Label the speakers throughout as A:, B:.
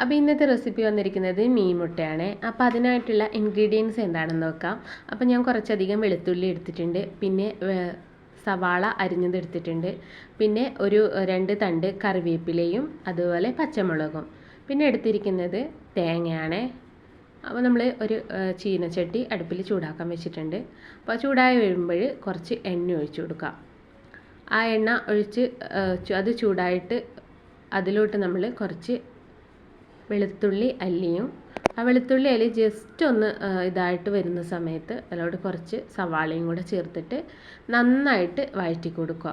A: അപ്പോൾ ഇന്നത്തെ റെസിപ്പി വന്നിരിക്കുന്നത് മീൻ മുട്ടയാണ് അപ്പോൾ അതിനായിട്ടുള്ള ഇൻഗ്രീഡിയൻസ് എന്താണെന്ന് നോക്കാം. അപ്പോൾ ഞാൻ കുറച്ചധികം വെളുത്തുള്ളി എടുത്തിട്ടുണ്ട്. പിന്നെ സവാള അരിഞ്ഞത് എടുത്തിട്ടുണ്ട്. പിന്നെ ഒരു രണ്ട് തണ്ട് കറിവേപ്പിലയും അതുപോലെ പച്ചമുളകും. പിന്നെ എടുത്തിരിക്കുന്നത് തേങ്ങയാണ്. അപ്പോൾ നമ്മൾ ഒരു ചീനച്ചട്ടി അടുപ്പിൽ ചൂടാക്കാൻ വെച്ചിട്ടുണ്ട്. അപ്പോൾ ചൂടായി വരുമ്പോൾ കുറച്ച് എണ്ണ ഒഴിച്ചു കൊടുക്കാം. ആ എണ്ണ ഒഴിച്ച് അത് ചൂടായിട്ട് അതിലോട്ട് നമ്മൾ കുറച്ച് വെളുത്തുള്ളി അല്ലിയും. ആ വെളുത്തുള്ളി അല്ലി ജസ്റ്റ് ഒന്ന് ഇതായിട്ട് വരുന്ന സമയത്ത് അതിലോട്ട് കുറച്ച് സവാളയും കൂടെ ചേർത്തിട്ട് നന്നായിട്ട് വഴറ്റി കൊടുക്കുക.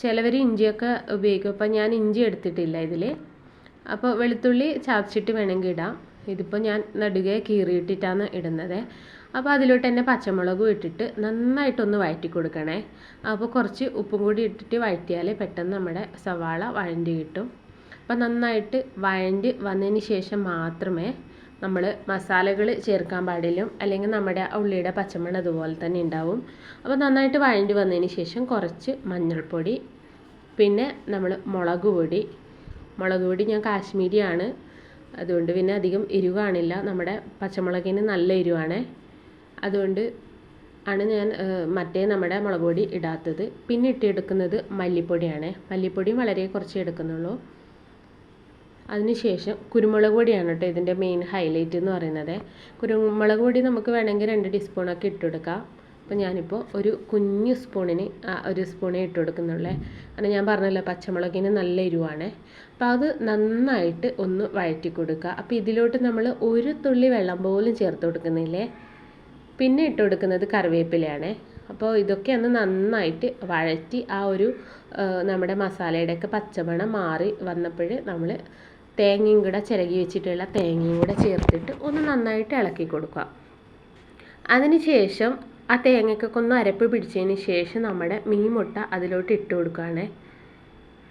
A: ചിലവർ ഇഞ്ചിയൊക്കെ ഉപയോഗിക്കും. അപ്പോൾ ഞാൻ ഇഞ്ചി എടുത്തിട്ടില്ല ഇതിൽ അപ്പോൾ വെളുത്തുള്ളി ചതച്ചിട്ട് വേണമെങ്കിൽ ഇടാം. ഇതിപ്പോൾ ഞാൻ നടുകെ കീറിയിട്ടിട്ടാണ് ഇടുന്നത്. അപ്പോൾ അതിലോട്ട് തന്നെ പച്ചമുളകും ഇട്ടിട്ട് നന്നായിട്ടൊന്ന് വഴറ്റി കൊടുക്കണേ. അപ്പോൾ കുറച്ച് ഉപ്പും കൂടി ഇട്ടിട്ട് വഴറ്റിയാൽ പെട്ടെന്ന് നമ്മുടെ സവാള വഴണ്ടി കിട്ടും. അപ്പോൾ നന്നായിട്ട് വഴണ്ട് വന്നതിന് ശേഷം മാത്രമേ നമ്മൾ മസാലകൾ ചേർക്കാൻ പാടില്ല. അല്ലെങ്കിൽ നമ്മുടെ ഉള്ളിയുടെ പച്ചമണം അതുപോലെ തന്നെ ഉണ്ടാവും. അപ്പോൾ നന്നായിട്ട് വഴണ്ടി വന്നതിന് ശേഷം കുറച്ച് മഞ്ഞൾപ്പൊടി പിന്നെ നമ്മൾ മുളക് പൊടി. മുളക് പൊടി ഞാൻ കാശ്മീരിയാണ്. അതുകൊണ്ട് പിന്നെ അധികം എരിവാണില്ല നമ്മുടെ പച്ചമുളകിന് നല്ല എരിവാണ്. അതുകൊണ്ട് ആണ് ഞാൻ മറ്റേ നമ്മുടെ മുളക് പൊടി ഇടാത്തത്. പിന്നെ ഇട്ടെടുക്കുന്നത് മല്ലിപ്പൊടിയാണ്. മല്ലിപ്പൊടിയും വളരെ കുറച്ച് എടുക്കുന്നുള്ളൂ. അതിനുശേഷം കുരുമുളക് പൊടിയാണ് കേട്ടോ ഇതിന്റെ മെയിൻ ഹൈലൈറ്റ് എന്ന് പറയുന്നത്. കുരുമുളക് പൊടി നമുക്ക് വേണമെങ്കിൽ രണ്ട് ടീസ്പൂണൊക്കെ ഇട്ടുകൊടുക്കാം അപ്പോൾ ഞാനിപ്പോൾ ഒരു കുഞ്ഞു സ്പൂണിന് ഒരു സ്പൂണേ ഇട്ട് കൊടുക്കുന്നുള്ളേ. കാരണം ഞാൻ പറഞ്ഞല്ലോ പച്ചമുളകിന് നല്ല എരിവാണ്. അപ്പോൾ അത് നന്നായിട്ട് ഒന്ന് വഴറ്റി കൊടുക്കുക. അപ്പോൾ ഇതിലോട്ട് നമ്മൾ ഒരു തുള്ളി വെള്ളം പോലും ചേർത്ത് കൊടുക്കുന്നില്ലേ? പിന്നെ ഇട്ട് കൊടുക്കുന്നത് കറിവേപ്പിലയാണ്. അപ്പോൾ ഇതൊക്കെ ഒന്ന് നന്നായിട്ട് വഴറ്റി ആ ഒരു നമ്മുടെ മസാലയുടെയൊക്കെ പച്ചമണം മാറി വന്നപ്പോൾ നമ്മൾ തേങ്ങയും കൂടെ ചിരകി വെച്ചിട്ടുള്ള തേങ്ങയും കൂടെ ചേർത്തിട്ട് ഒന്ന് നന്നായിട്ട് ഇളക്കി കൊടുക്കുക. അതിന് ശേഷം ആ തേങ്ങയ്ക്കൊക്കെ ഒന്ന് അരപ്പ് പിടിച്ചതിന് ശേഷം നമ്മുടെ മീൻ മുട്ട അതിലോട്ട് ഇട്ട് കൊടുക്കുകയാണ്.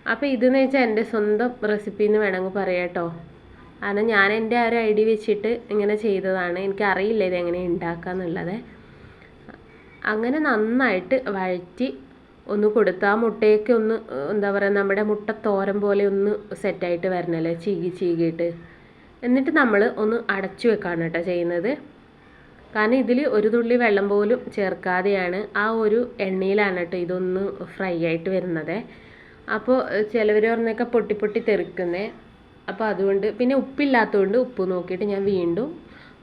A: അപ്പോൾ ഇതെന്ന് വെച്ചാൽ എന്റെ സ്വന്തം റെസിപ്പി എന്ന് വേണമെങ്കിൽ പറയാം കേട്ടോ. കാരണം ഞാൻ എന്റെ ആ ഒരു ഐഡിയ വെച്ചിട്ട് ഇങ്ങനെ ചെയ്തതാണ്. എനിക്കറിയില്ല ഇതെങ്ങനെ ഉണ്ടാക്കുക എന്നുള്ളത് അങ്ങനെ നന്നായിട്ട് വഴറ്റി ഒന്ന് കൊടുത്ത് ആ മുട്ടയൊക്കെ ഒന്ന് എന്താ പറയുക നമ്മുടെ മുട്ട തോരൻ പോലെ ഒന്ന് സെറ്റായിട്ട് വരണല്ലേ? ചീകി ചീകിയിട്ട്. എന്നിട്ട് നമ്മൾ ഒന്ന് അടച്ചു വെക്കാണ് കേട്ടോ ചെയ്യുന്നത്. കാരണം ഇതിൽ ഒരു തുള്ളി വെള്ളം പോലും ചേർക്കാതെയാണ് ആ ഒരു എണ്ണയിലാണ് കേട്ടോ ഇതൊന്ന് ഫ്രൈ ആയിട്ട് വരുന്നത്. അപ്പോൾ ചിലവർ പറഞ്ഞൊക്കെ പൊട്ടി പൊട്ടി തെറിക്കുന്നേ. അപ്പോൾ അതുകൊണ്ട് പിന്നെ ഉപ്പില്ലാത്തതുകൊണ്ട് ഉപ്പ് നോക്കിയിട്ട് ഞാൻ വീണ്ടും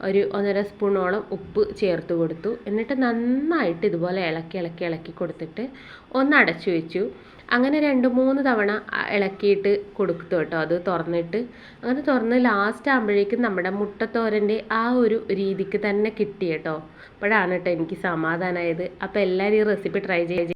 A: ഒരു ഒന്നര സ്പൂണോളം ഉപ്പ് ചേർത്ത് കൊടുത്തു. എന്നിട്ട് നന്നായിട്ട് ഇതുപോലെ ഇളക്കി ഇളക്കി ഇളക്കി കൊടുത്തിട്ട് ഒന്ന് അടച്ചു വെച്ചു. അങ്ങനെ രണ്ട് മൂന്ന് തവണ ഇളക്കിയിട്ട് കൊടുത്തു കേട്ടോ. അത് തുറന്നിട്ട്. അങ്ങനെ തുറന്ന് ലാസ്റ്റ് ആകുമ്പോഴേക്കും നമ്മുടെ മുട്ടത്തോരന്റെ ആ ഒരു രീതിക്ക് തന്നെ കിട്ടി കേട്ടോ. അപ്പോഴാണ് കേട്ടോ എനിക്ക് സമാധാനമായത് അപ്പോൾ എല്ലാവരും ഈ റെസിപ്പി ട്രൈ ചെയ്ത്